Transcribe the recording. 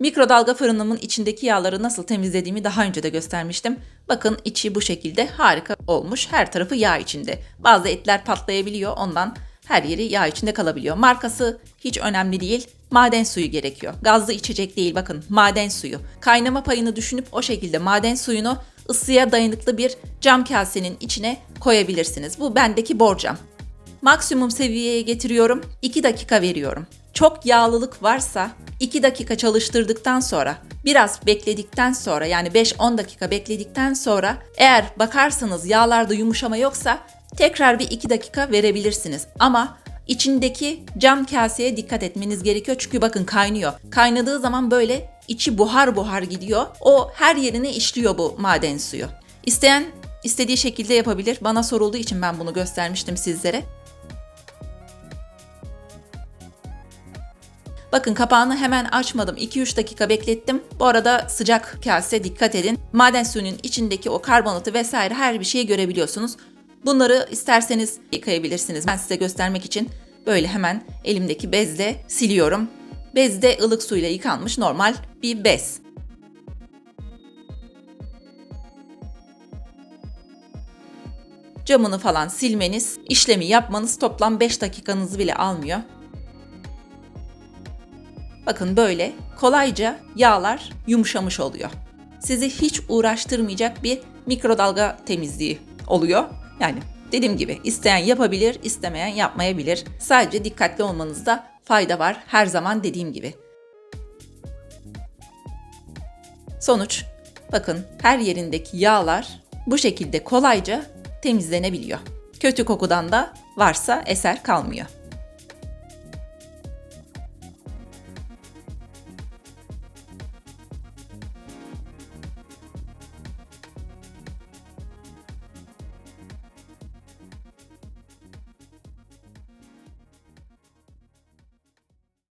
Mikrodalga fırınımın içindeki yağları nasıl temizlediğimi daha önce de göstermiştim. Bakın içi bu şekilde harika olmuş. Her tarafı yağ içinde. Bazı etler patlayabiliyor ondan her yeri yağ içinde kalabiliyor. Markası hiç önemli değil. Maden suyu gerekiyor. Gazlı içecek değil bakın maden suyu. Kaynama payını düşünüp o şekilde maden suyunu ısıya dayanıklı bir cam kasenin içine koyabilirsiniz. Bu bendeki borcam. Maksimum seviyeye getiriyorum. 2 dakika veriyorum. Çok yağlılık varsa 2 dakika çalıştırdıktan sonra biraz bekledikten sonra yani 5-10 dakika bekledikten sonra eğer bakarsanız yağlarda yumuşama yoksa tekrar bir 2 dakika verebilirsiniz. Ama içindeki cam kaseye dikkat etmeniz gerekiyor çünkü bakın kaynıyor. Kaynadığı zaman böyle içi buhar buhar gidiyor. O her yerine işliyor bu maden suyu. İsteyen istediği şekilde yapabilir. Bana sorulduğu için ben bunu göstermiştim sizlere. Bakın kapağını hemen açmadım. 2-3 dakika beklettim. Bu arada sıcak kase dikkat edin. Maden suyunun içindeki o karbonatı vesaire her bir şeyi görebiliyorsunuz. Bunları isterseniz yıkayabilirsiniz. Ben size göstermek için böyle hemen elimdeki bezle siliyorum. Bez de ılık suyla yıkanmış normal bir bez. Camını falan silmeniz, işlemi yapmanız toplam 5 dakikanızı bile almıyor. Bakın böyle kolayca yağlar yumuşamış oluyor. Sizi hiç uğraştırmayacak bir mikrodalga temizliği oluyor. Yani dediğim gibi isteyen yapabilir, istemeyen yapmayabilir. Sadece dikkatli olmanızda fayda var her zaman dediğim gibi. Sonuç bakın her yerindeki yağlar bu şekilde kolayca temizlenebiliyor. Kötü kokudan da varsa eser kalmıyor.